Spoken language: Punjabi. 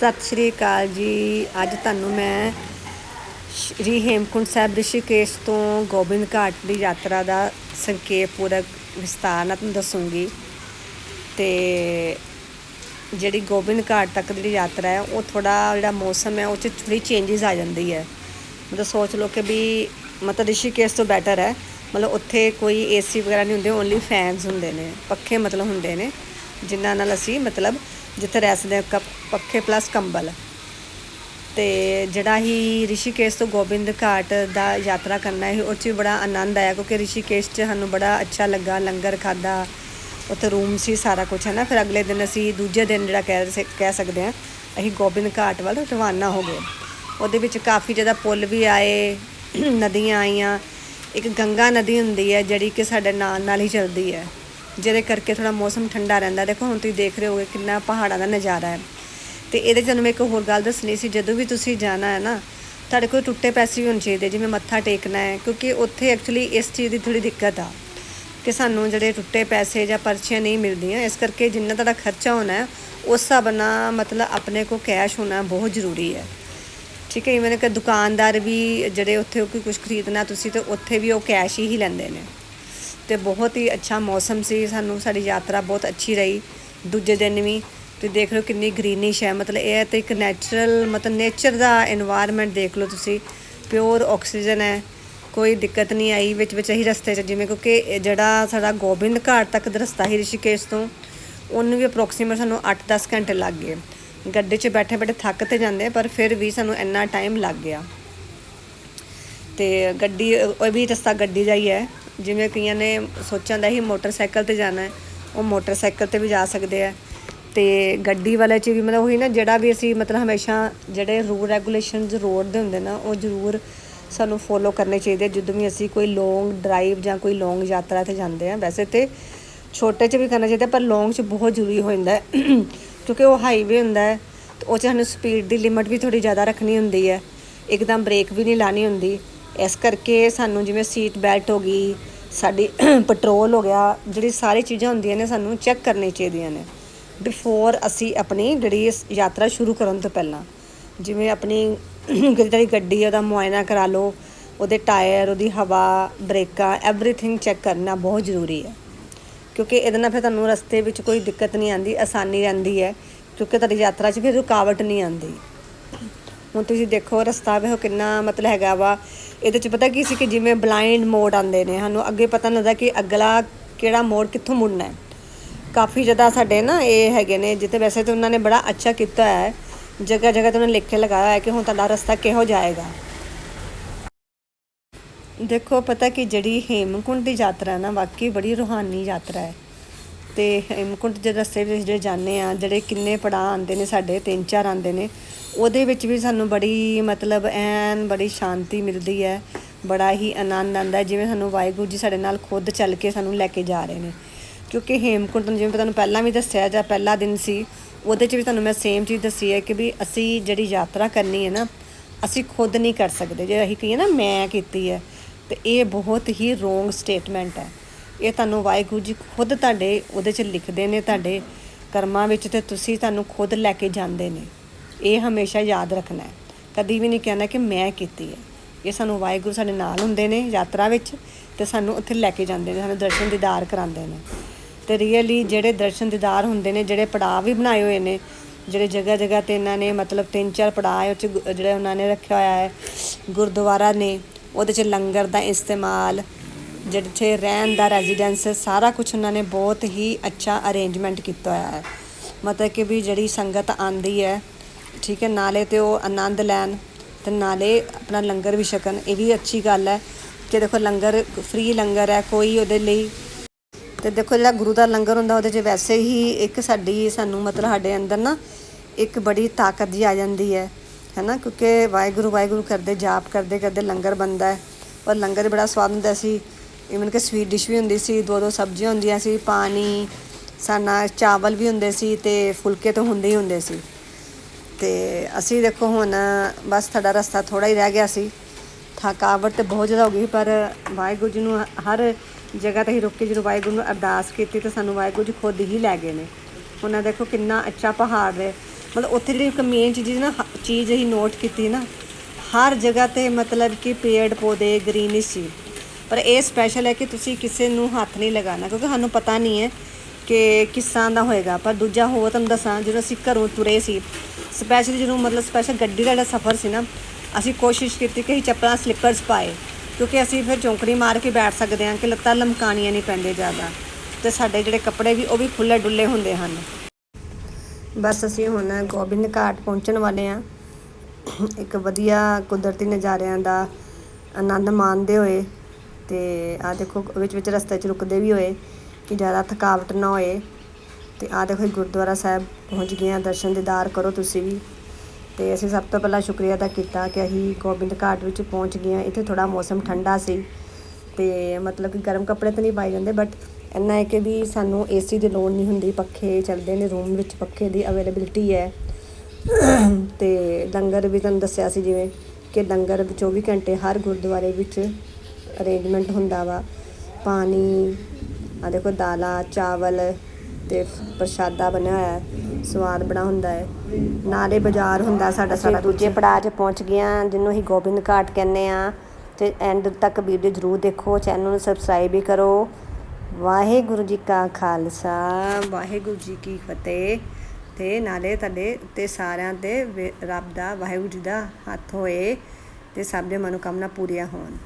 ਸਤਿ ਸ਼੍ਰੀ ਅਕਾਲ ਜੀ। ਅੱਜ ਤੁਹਾਨੂੰ ਮੈਂ ਸ਼੍ਰੀ ਹੇਮਕੁੰਟ ਸਾਹਿਬ ਰਿਸ਼ੀਕੇਸ਼ ਤੋਂ ਗੋਬਿੰਦ ਘਾਟ ਦੀ ਯਾਤਰਾ ਦਾ ਸੰਖੇਪ ਪੂਰਕ ਵਿਸਤਾਰ ਨਾਲ ਤੁਹਾਨੂੰ ਦੱਸੂੰਗੀ। ਤੇ ਜਿਹੜੀ ਗੋਬਿੰਦ ਘਾਟ ਤੱਕ ਦੀ ਜਿਹੜੀ ਯਾਤਰਾ ਹੈ, ਉਹ ਥੋੜਾ ਜਿਹੜਾ ਮੌਸਮ ਹੈ, ਉਹ 'ਚ ਥੋੜੀ ਚੇਂਜਸ ਆ ਜਾਂਦੀ ਹੈ। ਮਤਲਬ ਸੋਚ ਲਓ ਕਿ ਵੀ ਮਤਲਬ ਰਿਸ਼ੀਕੇਸ਼ ਤੋਂ ਬੈਟਰ ਹੈ। ਮਤਲਬ ਉੱਥੇ ਕੋਈ ਏਸੀ ਵਗੈਰਾ ਨਹੀਂ ਹੁੰਦੇ ਓਨਲੀ ਫੈਨਸ ਹੁੰਦੇ ਨੇ, ਪੱਖੇ ਮਤਲਬ ਹੁੰਦੇ ਨੇ, ਜਿਨ੍ਹਾਂ ਨਾਲ ਅਸੀਂ ਮਤਲਬ ਜਿੱਥੇ ਰਹਿ ਸਕਦੇ ਹਾਂ ਪੱਖੇ ਪਲੱਸ ਕੰਬਲ। ਤੇ ਜਿਹੜਾ ਹੀ ਰਿਸ਼ੀਕੇਸ਼ ਤੋਂ ਗੋਬਿੰਦ ਘਾਟ ਦਾ ਯਾਤਰਾ ਕਰਨਾ ਹੈ ਉਹ 'ਚ ਵੀ ਬੜਾ ਆਨੰਦ ਆਇਆ, ਕਿਉਂਕਿ ਰਿਸ਼ੀਕੇਸ਼ 'ਚ ਸਾਨੂੰ ਬੜਾ ਅੱਛਾ ਲੱਗਾ, ਲੰਗਰ ਖਾਦਾ ਉੱਥੇ ਰੂਮ ਸੀ, ਸਾਰਾ ਕੁਝ ਹੈ ਨਾ ਫਿਰ ਅਗਲੇ ਦਿਨ ਅਸੀਂ ਦੂਜੇ ਦਿਨ ਜਿਹੜਾ ਕਹਿ ਸ- ਕਹਿ ਸਕਦੇ ਹਾਂ, ਅਸੀਂ ਗੋਬਿੰਦ ਘਾਟ ਵੱਲ ਰਵਾਨਾ ਹੋ ਗਏ। ਉਹਦੇ ਵਿੱਚ ਕਾਫੀ ਜ਼ਿਆਦਾ ਪੁੱਲ ਵੀ ਆਏ, ਨਦੀਆਂ ਆਈਆਂ। ਇੱਕ ਗੰਗਾ ਨਦੀ ਹੁੰਦੀ ਹੈ, ਜਿਹੜੀ ਕਿ ਸਾਡੇ ਨਾਲ ਨਾਲ ਹੀ ਚੱਲਦੀ ਹੈ। ਜਿਹਦੇ ਕਰਕੇ ਥੋੜਾ ਮੌਸਮ ਠੰਡਾ ਰਹਿੰਦਾ। ਦੇਖੋ, ਹੁਣ ਤੁਸੀਂ ਦੇਖ ਰਹੇ ਹੋਗੇ ਕਿੰਨਾ ਪਹਾੜਾਂ ਦਾ ਨਜ਼ਾਰਾ ਹੈ। ਤੇ ਇਹਦੇ 'ਚ ਤੁਹਾਨੂੰ ਮੈਂ ਇੱਕ ਹੋਰ ਗੱਲ ਦੱਸਣੀ ਸੀ, ਜਦੋਂ ਵੀ ਤੁਸੀਂ ਜਾਣਾ ਹੈ ਨਾ, ਤੁਹਾਡੇ ਕੋਲ ਟੁੱਟੇ ਪੈਸੇ ਵੀ ਹੋਣੇ ਚਾਹੀਦੇ, ਜਿਵੇਂ ਮੱਥਾ ਟੇਕਣਾ ਹੈ, ਕਿਉਂਕਿ ਉੱਥੇ ਐਕਚੁਅਲੀ ਇਸ ਚੀਜ਼ ਦੀ ਥੋੜੀ ਦਿੱਕਤ ਆ ਕਿ ਸਾਨੂੰ ਜਿਹੜੇ ਟੁੱਟੇ ਪੈਸੇ ਜਾਂ ਪਰਚੀਆਂ ਨਹੀਂ ਮਿਲਦੀਆਂ। ਇਸ ਕਰਕੇ ਜਿੰਨਾ ਤੁਹਾਡਾ ਖਰਚਾ ਹੋਣਾ ਹੈ, ਉਸ ਹਿਸਾਬ ਨਾਲ ਮਤਲਬ ਆਪਣੇ ਕੋਲ ਕੈਸ਼ ਹੋਣਾ ਬਹੁਤ ਜ਼ਰੂਰੀ ਹੈ। ਠੀਕ ਹੈ ਇਵਨ ਕਿ ਦੁਕਾਨਦਾਰ ਵੀ ਜਿਹੜੇ ਉੱਥੇ ਕੋਈ ਕੁਝ ਖਰੀਦਣਾ ਤੁਸੀਂ, ਤੇ ਉੱਥੇ ਵੀ ਉਹ ਕੈਸ਼ ਹੀ ਲੈਂਦੇ ਨੇ। ਤੇ ਬਹੁਤ ਹੀ ਅੱਛਾ ਮੌਸਮ ਸੀ। ਸਾਨੂੰ ਸਾਡੀ ਯਾਤਰਾ ਬਹੁਤ ਅੱਛੀ ਰਹੀ। ਦੂਜੇ ਦਿਨ ਵੀ ਤੁਸੀਂ ਦੇਖ ਲਓ ਕਿੰਨੀ ਗ੍ਰੀਨਿਸ਼ ਹੈ। ਮਤਲਬ ਇਹ ਹੈ ਤੇ ਇੱਕ ਨੇਚਰਲ ਮਤਲਬ ਨੇਚਰ ਦਾ এনवायरमेंट ਦੇਖ ਲਓ ਤੁਸੀਂ। ਪਿਓਰ ਆਕਸੀਜਨ ਹੈ। ਕੋਈ ਦਿੱਕਤ ਨਹੀਂ ਆਈ ਵਿੱਚ ਵਿੱਚ ਹੀ ਰਸਤੇ 'ਚ। ਜਿਵੇਂ ਕਿਉਂਕਿ ਜਿਹੜਾ ਸਾਡਾ ਗੋਬਿੰਦ ਘਾਟ ਤੱਕ ਦਾ ਰਸਤਾ ਹੀ ਰਿਸ਼ੀਕੇਸ਼ ਤੋਂ, ਉਹਨੂੰ ਵੀ ਅਪਰੋਕਸੀਮੇਟ ਸਾਨੂੰ 8-10 ਘੰਟੇ ਲੱਗ ਗਏ। ਗੱਡੇ 'ਚ ਬੈਠੇ ਬੈਠੇ ਥੱਕ ਤੇ ਜਾਂਦੇ, ਪਰ ਫਿਰ ਵੀ ਸਾਨੂੰ ਇੰਨਾ ਟਾਈਮ ਲੱਗ ਗਿਆ। ਤੇ ਗੱਡੀ, ਉਹ ਵੀ ਰਸਤਾ ਗੱਡੀ ਦਾ ਹੀ ਹੈ। ਜਿਵੇਂ ਕਈਆਂ ਨੇ ਸੋਚਿਆ ਹੁੰਦਾ ਸੀ ਮੋਟਰਸਾਈਕਲ ਤੇ ਜਾਣਾ ਹੈ, ਉਹ ਮੋਟਰਸਾਈਕਲ ਤੇ ਵੀ ਜਾ ਸਕਦੇ ਆ। ਤੇ ਗੱਡੀ ਵਾਲੇ ਚ ਵੀ ਮਤਲਬ ਉਹੀ ਨਾ, ਜਿਹੜਾ ਵੀ ਅਸੀਂ ਮਤਲਬ ਹਮੇਸ਼ਾ ਜਿਹੜੇ ਰੂਲ ਰੈਗੂਲੇਸ਼ਨਸ ਰੋਡ ਦੇ ਹੁੰਦੇ ਨਾ, ਉਹ ਜ਼ਰੂਰ ਸਾਨੂੰ ਫੋਲੋ ਕਰਨੇ ਚਾਹੀਦੇ ਜਦੋਂ ਵੀ ਅਸੀਂ ਕੋਈ ਲੌਂਗ ਡਰਾਈਵ ਜਾਂ ਕੋਈ ਲੌਂਗ ਯਾਤਰਾ ਤੇ ਜਾਂਦੇ ਆ, ਵੈਸੇ ਤੇ ਛੋਟੇ ਚ ਵੀ ਕਰਨਾ ਚਾਹੀਦਾ, ਪਰ ਲੌਂਗ ਚ ਬਹੁਤ ਜ਼ਰੂਰੀ ਹੋ ਜਾਂਦਾ ਹੈ। ਕਿਉਂਕਿ ਉਹ ਹਾਈਵੇ ਹੁੰਦਾ ਹੈ, ਤੇ ਉਹ ਚ ਸਾਨੂੰ ਸਪੀਡ ਦੀ ਲਿਮਟ ਵੀ ਥੋੜੀ ਜ਼ਿਆਦਾ ਰੱਖਣੀ ਹੁੰਦੀ ਹੈ। ਇੱਕਦਮ ਬ੍ਰੇਕ ਵੀ ਨਹੀਂ ਲਾਣੀ ਹੁੰਦੀ। ਇਸ ਕਰਕੇ ਸਾਨੂੰ ਜਿਵੇਂ ਸੀਟ ਬੈਲਟ ਹੋ ਗਈ ਸਾਡੀ ਪੈਟਰੋਲ ਹੋ ਗਿਆ, ਜਿਹੜੀ ਸਾਰੀ ਚੀਜ਼ਾਂ ਹੁੰਦੀਆਂ ਨੇ ਸਾਨੂੰ ਚੈੱਕ ਕਰਨੀ ਚਾਹੀਦੀਆਂ ਨੇ। ਬਿਫੋਰ ਅਸੀਂ ਆਪਣੀ ਜਿਹੜੀ ਯਾਤਰਾ ਸ਼ੁਰੂ ਕਰਨ ਤੋਂ ਪਹਿਲਾਂ, ਜਿਵੇਂ ਆਪਣੀ ਜਿਹੜੀ ਗੱਡੀ ਉਹਦਾ ਮੁਆਇਨਾ ਕਰਾ ਲਓ, ਉਹਦੇ ਟਾਇਰ ਉਹਦੀ ਹਵਾ, ਬ੍ਰੇਕਾਂ ਐਵਰੀਥਿੰਗ ਚੈੱਕ ਕਰਨਾ ਬਹੁਤ ਜ਼ਰੂਰੀ ਹੈ ਕਿਉਂਕਿ ਇਹਦੇ ਨਾਲ ਫਿਰ ਤੁਹਾਨੂੰ ਰਸਤੇ ਵਿੱਚ ਕੋਈ ਦਿੱਕਤ ਨਹੀਂ ਆਉਂਦੀ, ਆਸਾਨੀ ਰਹਿੰਦੀ ਹੈ, ਕਿਉਂਕਿ ਤੁਹਾਡੀ ਯਾਤਰਾ 'ਚ ਫਿਰ ਰੁਕਾਵਟ ਨਹੀਂ ਆਉਂਦੀ। ਹੁਣ ਤੁਸੀਂ ਦੇਖੋ, ਰਸਤਾ ਵੇਖੋ ਕਿੰਨਾ ਮਤਲਬ ਹੈਗਾ ਵਾ। ਇਹਦੇ 'ਚ ਪਤਾ ਕੀ ਸੀ ਕਿ ਜਿਵੇਂ ਬਲਾਈਂਡ ਮੋਡ ਆਉਂਦੇ ਨੇ, ਸਾਨੂੰ ਅੱਗੇ ਪਤਾ ਨਹੀਂ ਲੱਗਦਾ ਕਿ ਅਗਲਾ ਕਿਹੜਾ ਮੋੜ ਕਿੱਥੋਂ ਮੁੜਨਾ ਹੈ। ਕਾਫੀ ਜ਼ਿਆਦਾ ਸਾਡੇ ਨਾ ਇਹ ਹੈਗੇ ਨੇ, ਜਿੱਥੇ ਵੈਸੇ ਤਾਂ ਉਹਨਾਂ ਨੇ ਬੜਾ ਅੱਛਾ ਕੀਤਾ ਹੈ। ਜਗ੍ਹਾ ਜਗ੍ਹਾ ਤੇ ਉਹਨਾਂ ਨੇ ਲਿਖ ਕੇ ਲਗਾਇਆ ਹੈ ਕਿ ਹੁਣ ਤੁਹਾਡਾ ਰਸਤਾ ਕਿਹੋ ਜਾਏਗਾ ਦੇਖੋ, ਪਤਾ ਕਿ ਜਿਹੜੀ ਹੇਮਕੁੰਡ ਦੀ ਯਾਤਰਾ ਹੈ ਨਾ, ਵਾਕਈ ਬੜੀ ਰੂਹਾਨੀ ਯਾਤਰਾ ਹੈ। ਤੇ ਹੇਮਕੁੰਟ ਦੇ ਰਸਤੇ ਵਿੱਚ ਜਿਹੜੇ ਜਾਂਦੇ ਆ, ਜਿਹੜੇ ਕਿੰਨੇ ਪੜਾਅ ਆਉਂਦੇ ਨੇ, ਸਾਡੇ ਤਿੰਨ ਚਾਰ ਆਉਂਦੇ ਨੇ, ਉਹਦੇ ਵਿੱਚ ਵੀ ਸਾਨੂੰ ਬੜੀ ਮਤਲਬ ਐਨ ਬੜੀ ਸ਼ਾਂਤੀ ਮਿਲਦੀ ਹੈ, ਬੜਾ ਹੀ ਆਨੰਦ ਆਉਂਦਾ ਜਿਵੇਂ ਸਾਨੂੰ ਵਾਹਿਗੁਰੂ ਜੀ ਸਾਡੇ ਨਾਲ ਖੁਦ ਚੱਲ ਕੇ ਸਾਨੂੰ ਲੈ ਕੇ ਜਾ ਰਹੇ ਨੇ। ਕਿਉਂਕਿ ਹੇਮਕੁੰਟ ਨੂੰ ਜਿਵੇਂ ਤੁਹਾਨੂੰ ਪਹਿਲਾਂ ਵੀ ਦੱਸਿਆ, ਜਾਂ ਪਹਿਲਾ ਦਿਨ ਸੀ, ਉਹਦੇ 'ਚ ਵੀ ਤੁਹਾਨੂੰ ਮੈਂ ਸੇਮ ਚੀਜ਼ ਦੱਸੀ ਹੈ ਕਿ ਵੀ ਅਸੀਂ ਜਿਹੜੀ ਯਾਤਰਾ ਕਰਨੀ ਹੈ ਨਾ, ਅਸੀਂ ਖੁਦ ਨਹੀਂ ਕਰ ਸਕਦੇ। ਜੇ ਅਸੀਂ ਕਹੀਏ ਨਾ, ਮੈਂ ਕੀਤੀ ਹੈ, ਤੇ ਇਹ ਬਹੁਤ ਹੀ ਰੋਂਗ ਸਟੇਟਮੈਂਟ ਹੈ। ਇਹ ਤੁਹਾਨੂੰ ਵਾਹਿਗੁਰੂ ਜੀ ਖੁਦ ਤੁਹਾਡੇ, ਉਹਦੇ 'ਚ ਲਿਖਦੇ ਨੇ ਤੁਹਾਡੇ ਕਰਮਾਂ ਵਿੱਚ ਤੇ ਤੁਸੀਂ ਤੁਹਾਨੂੰ ਖੁਦ ਲੈ ਕੇ ਜਾਂਦੇ ਨੇ। ਇਹ ਹਮੇਸ਼ਾ ਯਾਦ ਰੱਖਣਾ ਹੈ। ਕਦੀ ਵੀ ਨਹੀਂ ਕਹਿਣਾ ਕਿ ਮੈਂ ਕੀਤੀ ਹੈ। ਇਹ ਸਾਨੂੰ ਵਾਹਿਗੁਰੂ ਸਾਡੇ ਨਾਲ ਹੁੰਦੇ ਨੇ ਯਾਤਰਾ ਵਿੱਚ ਤੇ ਸਾਨੂੰ ਉੱਥੇ ਲੈ ਕੇ ਜਾਂਦੇ ਨੇ, ਸਾਨੂੰ ਦਰਸ਼ਨ ਦੀਦਾਰ ਕਰਾਉਂਦੇ ਨੇ। ਤੇ ਰੀਅਲੀ ਜਿਹੜੇ ਦਰਸ਼ਨ ਦੀਦਾਰ ਹੁੰਦੇ ਨੇ, ਜਿਹੜੇ ਪੜਾਅ ਵੀ ਬਣਾਏ ਹੋਏ ਨੇ, ਜਿਹੜੇ ਜਗ੍ਹਾ ਜਗ੍ਹਾ ਤੇ ਇਹਨਾਂ ਨੇ ਮਤਲਬ ਤਿੰਨ ਚਾਰ ਪੜਾਅ ਹੈ, ਉਹ 'ਚ ਗੁ- ਜਿਹੜੇ ਉਹਨਾਂ ਨੇ ਰੱਖਿਆ ਹੋਇਆ ਹੈ, ਗੁਰਦੁਆਰਾ ਨੇ, ਉਹਦੇ 'ਚ ਲੰਗਰ ਦਾ ਇਸਤੇਮਾਲ ਜਿੱਥੇ ਰਹਿਣ ਦਾ ਰੈਜ਼ੀਡੈਂਸ ਸਾਰਾ ਕੁਝ ਉਹਨਾਂ ਨੇ ਬਹੁਤ ਹੀ ਅੱਛਾ ਅਰੇਂਜਮੈਂਟ ਕੀਤਾ ਹੋਇਆ ਹੈ। ਮਤਲਬ ਕਿ ਵੀ ਜਿਹੜੀ ਸੰਗਤ ਆਂਦੀ ਹੈ, ਠੀਕ ਹੈ, ਨਾਲੇ ਤੇ ਉਹ ਆਨੰਦ ਲੈਣ ਤੇ ਨਾਲੇ ਆਪਣਾ ਲੰਗਰ ਵੀ ਛਕਣ, ਇਹ ਵੀ ਅੱਛੀ ਗੱਲ ਹੈ ਕਿ ਦੇਖੋ ਲੰਗਰ ਫ੍ਰੀ ਲੰਗਰ ਹੈ, ਕੋਈ ਉਹਦੇ ਲਈ ਤੇ ਦੇਖੋ ਜਿਹੜਾ ਗੁਰੂ ਦਾ ਲੰਗਰ ਹੁੰਦਾ, ਉਹਦੇ 'ਚ ਵੈਸੇ ਹੀ ਇੱਕ ਸਾਡੀ, ਸਾਨੂੰ ਮਤਲਬ ਸਾਡੇ ਅੰਦਰ ਨਾ ਇੱਕ ਬੜੀ ਤਾਕਤ ਜੀ ਆ ਜਾਂਦੀ ਹੈ, ਹੈਨਾ, ਕਿਉਂਕਿ ਵਾਹਿਗੁਰੂ ਵਾਹਿਗੁਰੂ ਕਰਦੇ, ਜਾਪ ਕਰਦੇ ਕਰਦੇ ਲੰਗਰ ਬਣਦਾ ਹੈ। ਔਰ ਲੰਗਰ ਬੜਾ ਸਵਾਦ ਹੁੰਦਾ ਸੀ ਇਵਨ ਕਿ ਸਵੀਟ ਡਿਸ਼ ਵੀ ਹੁੰਦੀ ਸੀ ਦੋ ਦੋ ਸਬਜ਼ੀਆਂ ਹੁੰਦੀਆਂ ਸੀ, ਪਾਣੀ ਸਾਨਾ ਚਾਵਲ ਵੀ ਹੁੰਦੇ ਸੀ ਤੇ ਫੁਲਕੇ ਤਾਂ ਹੁੰਦੇ ਹੀ ਹੁੰਦੇ ਸੀ। ਤੇ ਅਸੀਂ ਦੇਖੋ ਹੁਣ ਬਸ ਸਾਡਾ ਰਸਤਾ ਥੋੜਾ ਹੀ ਰਹਿ ਗਿਆ ਸੀ। ਥਕਾਵਟ ਤੇ ਬਹੁਤ ਜ਼ਿਆਦਾ ਹੋ ਗਈ ਪਰ ਵਾਹਿਗੁਰੂ ਜੀ ਨੂੰ ਹਰ ਜਗ੍ਹਾ ਤੇ ਹੀ ਰੁਕ ਕੇ ਜਦੋਂ ਵਾਹਿਗੁਰੂ ਨੂੰ ਅਰਦਾਸ ਕੀਤੀ ਤੇ ਸਾਨੂੰ ਵਾਹਿਗੁਰੂ ਜੀ ਖੁਦ ਹੀ ਲੈ ਗਏ ਨੇ। ਉਹਨਾਂ ਦੇਖੋ ਕਿੰਨਾ ਅੱਛਾ ਪਹਾੜ ਹੈ। ਮਤਲਬ ਉੱਥੇ ਜਿਹੜੀ ਇੱਕ ਮੇਨ ਚੀਜ਼ ਨਾ ਹ- ਚੀਜ਼ ਅਸੀਂ ਨੋਟ ਕੀਤੀ ਨਾ, ਹਰ ਜਗ੍ਹਾ ਤੇ ਮਤਲਬ ਕਿ ਪੇੜ ਪੌਦੇ ਗ੍ਰੀਨਿਸ਼ ਸੀ। ਪਰ ਇਹ ਸਪੈਸ਼ਲ ਹੈ ਕਿ ਤੁਸੀਂ ਕਿਸੇ ਨੂੰ ਹੱਥ ਨਹੀਂ ਲਗਾਉਣਾ, ਕਿਉਂਕਿ ਸਾਨੂੰ ਪਤਾ ਨਹੀਂ ਹੈ ਕਿ ਕਿਸ ਤਰ੍ਹਾਂ ਦਾ ਹੋਏਗਾ। ਪਰ ਦੂਜਾ ਹੋਰ ਤੁਹਾਨੂੰ ਦੱਸਾਂ, ਜਦੋਂ ਅਸੀਂ ਘਰੋਂ ਤੁਰੇ ਸੀ ਸਪੈਸ਼ਲੀ ਜਦੋਂ ਮਤਲਬ ਸਪੈਸ਼ਲ ਗੱਡੀ ਦਾ ਜਿਹੜਾ ਸਫ਼ਰ ਸੀ ਨਾ, ਅਸੀਂ ਕੋਸ਼ਿਸ਼ ਕੀਤੀ ਕਿ ਅਸੀਂ ਚੱਪਲਾਂ ਸਲੀਪਰਸ ਪਾਏ, ਕਿਉਂਕਿ ਅਸੀਂ ਫਿਰ ਚੌਂਕੜੀ ਮਾਰ ਕੇ ਬੈਠ ਸਕਦੇ ਹਾਂ ਕਿ ਲੱਤਾਂ ਲਮਕਾਣੀਆਂ ਨਹੀਂ ਪੈਂਦੇ ਜ਼ਿਆਦਾ, ਤੇ ਸਾਡੇ ਜਿਹੜੇ ਕੱਪੜੇ ਵੀ, ਉਹ ਵੀ ਖੁੱਲੇ ਡੁੱਲੇ ਹੁੰਦੇ ਹਨ। ਬਸ ਅਸੀਂ ਹੁਣ ਗੋਬਿੰਦ ਘਾਟ ਪਹੁੰਚਣ ਵਾਲੇ ਹਾਂ। ਇੱਕ ਵਧੀਆ ਕੁਦਰਤੀ ਨਜ਼ਾਰਿਆਂ ਦਾ ਆਨੰਦ ਮਾਣਦੇ ਹੋਏ ਤੇ ਆ ਦੇਖੋ, ਵਿੱਚ ਵਿੱਚ ਰਸਤੇ 'ਚ ਰੁਕਦੇ ਵੀ ਹੋਏ ਕਿ ਜ਼ਿਆਦਾ ਥਕਾਵਟ ਨਾ ਹੋਏ। ਤੇ ਆ ਦੇਖੋ ਅਸੀਂ ਗੁਰਦੁਆਰਾ ਸਾਹਿਬ ਪਹੁੰਚ ਗਏ ਹਾਂ ਦਰਸ਼ਨ ਦੀਦਾਰ ਕਰੋ ਤੁਸੀਂ ਵੀ। ਤੇ ਅਸੀਂ ਸਭ ਤੋਂ ਪਹਿਲਾਂ ਸ਼ੁਕਰੀਆ ਅਦਾ ਕੀਤਾ ਕਿ ਅਸੀਂ ਗੋਬਿੰਦ ਘਾਟ ਵਿੱਚ ਪਹੁੰਚ ਗਏ ਹਾਂ ਇੱਥੇ ਥੋੜਾ ਮੌਸਮ ਠੰਡਾ ਸੀ ਤੇ ਮਤਲਬ ਕਿ ਗਰਮ ਕੱਪੜੇ ਤਾਂ ਨਹੀਂ ਪਾਏ ਜਾਂਦੇ ਬਟ ਇੰਨਾ ਹੈ ਕਿ ਵੀ ਸਾਨੂੰ ਏਸੀ ਦੀ ਲੋੜ ਨਹੀਂ ਹੁੰਦੀ। ਪੱਖੇ ਚੱਲਦੇ ਨੇ, ਰੂਮ ਵਿੱਚ ਪੱਖੇ ਦੀ ਅਵੇਲੇਬਿਲਿਟੀ ਹੈ। ਤੇ ਲੰਗਰ ਵੀ ਤੁਹਾਨੂੰ ਦੱਸਿਆ ਸੀ ਜਿਵੇਂ ਕਿ ਲੰਗਰ 24 ਘੰਟੇ ਹਰ ਗੁਰਦੁਆਰੇ ਵਿੱਚ ਅਰੇਂਜਮੈਂਟ ਹੁੰਦਾ ਵਾ। ਪਾਣੀ ਆ ਦੇਖੋ ਦਾਲਾਂ ਚਾਵਲ ਤੇ ਪ੍ਰਸ਼ਾਦਾ ਬਣਿਆ ਹੋਇਆ ਹੈ। ਸਵਾਦ ਬੜਾ ਹੁੰਦਾ ਹੈ। ਨਾਲੇ ਬਾਜ਼ਾਰ ਹੁੰਦਾ ਸਾਡਾ ਸਾਰਾ ਦੂਜੇ ਪੜਾਅ 'ਚ ਪਹੁੰਚ ਗਿਆ ਜਿਹਨੂੰ ਅਸੀਂ ਗੋਬਿੰਦ ਘਾਟ ਕਹਿੰਦੇ ਆ ਤੇ ਐਂਡ ਤੱਕ ਵੀਡੀਓ ਜ਼ਰੂਰ ਦੇਖੋ ਚੈਨਲ ਨੂੰ ਸਬਸਕ੍ਰਾਈਬ ਵੀ ਕਰੋ। ਵਾਹਿਗੁਰੂ ਜੀ ਕਾ ਖਾਲਸਾ। ਵਾਹਿਗੁਰੂ ਜੀ ਕੀ ਫਤਿਹ। ਤੇ ਨਾਲੇ ਤੁਹਾਡੇ ਤੇ ਸਾਰਿਆਂ ਤੇ ਰੱਬ ਦਾ ਵਾਹਿਗੁਰੂ ਜੀ ਦਾ ਹੱਥ ਹੋਏ ਤੇ ਸਭ ਦੇ ਮਨੋਕਾਮਨਾ ਪੂਰੀਆਂ ਹੋਣ।